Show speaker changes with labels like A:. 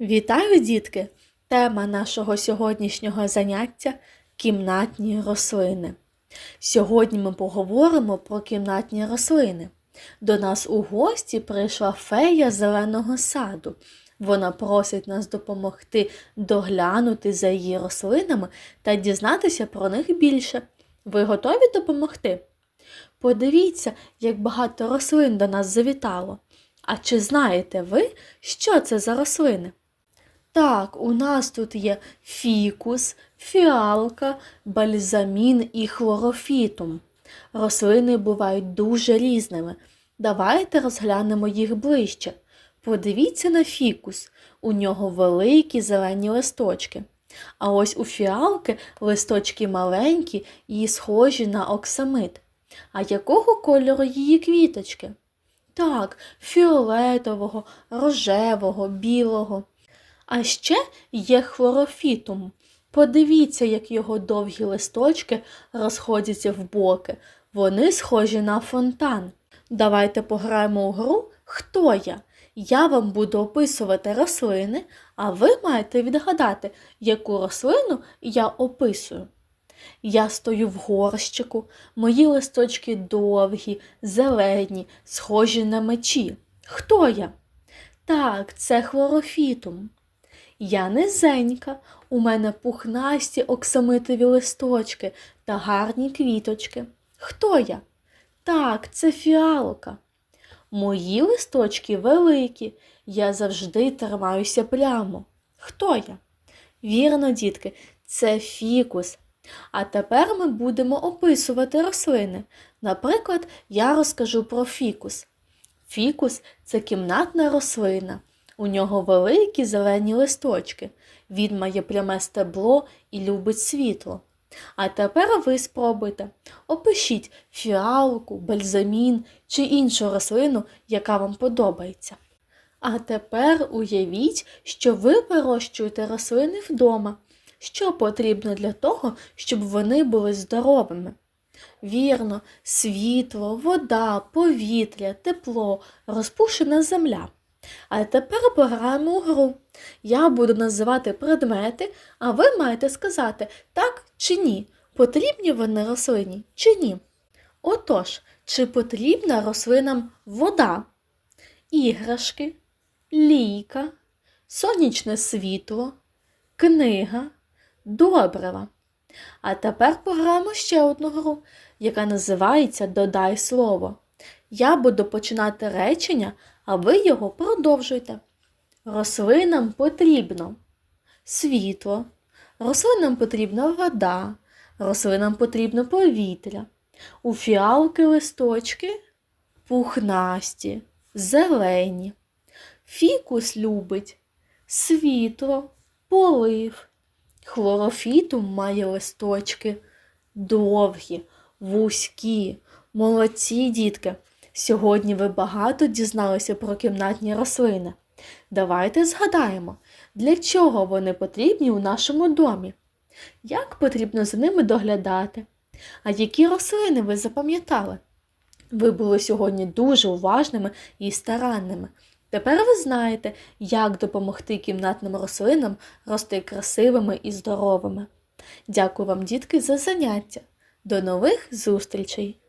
A: Вітаю, дітки! Тема нашого сьогоднішнього заняття кімнатні рослини. Сьогодні ми поговоримо про кімнатні рослини. До нас у гості прийшла фея зеленого саду. Вона просить нас допомогти доглянути за її рослинами та дізнатися про них більше. Ви готові допомогти? Подивіться, як багато рослин до нас завітало. А чи знаєте ви, що це за рослини? Так, у нас тут є фікус, фіалка, бальзамін і хлорофітум. Рослини бувають дуже різними. Давайте розглянемо їх ближче. Подивіться на фікус. У нього великі зелені листочки. А ось у фіалки листочки маленькі і схожі на оксамит. А якого кольору її квіточки? Так, фіолетового, рожевого, білого. А ще є хлорофітум. Подивіться, як його довгі листочки розходяться в боки. Вони схожі на фонтан. Давайте пограємо у гру Хто я? Я вам буду описувати рослини, а ви маєте відгадати, яку рослину я описую. Я стою в горщику, мої листочки довгі, зелені, схожі на мечі. Хто я? Так, це хлорофітум. Я низенька, у мене пухнасті оксамитові листочки та гарні квіточки. Хто я? Так, це фіалка. Мої листочки великі, я завжди тримаюся прямо. Хто я? Вірно, дітки, це фікус. А тепер ми будемо описувати рослини. Наприклад, я розкажу про фікус. Фікус це кімнатна рослина. У нього великі зелені листочки. Він має пряме стебло і любить світло. А тепер ви спробуйте. Опишіть фіалку, бальзамін чи іншу рослину, яка вам подобається. А тепер уявіть, що ви вирощуєте рослини вдома. Що потрібно для того, щоб вони були здоровими? Вірно, світло, вода, повітря, тепло, розпушена земля. А тепер пограємо у гру. Я буду називати предмети, а ви маєте сказати так чи ні, потрібні вони рослині чи ні. Отож, чи потрібна рослинам вода, іграшки, лійка, сонячне світло, книга, добрива. А тепер пограємо ще одну гру, яка називається Додай слово. Я буду починати речення, а ви його продовжуйте. Рослинам потрібно світло, рослинам потрібна вода, рослинам потрібно повітря. У фіалки листочки пухнасті, зелені. Фікус любить світло, полив. Хлорофітум має листочки довгі, вузькі. Молодці, дітки! Сьогодні ви багато дізналися про кімнатні рослини. Давайте згадаємо, для чого вони потрібні у нашому домі, як потрібно за ними доглядати, а які рослини ви запам'ятали. Ви були сьогодні дуже уважними і старанними. Тепер ви знаєте, як допомогти кімнатним рослинам рости красивими і здоровими. Дякую вам, дітки, за заняття. До нових зустрічей!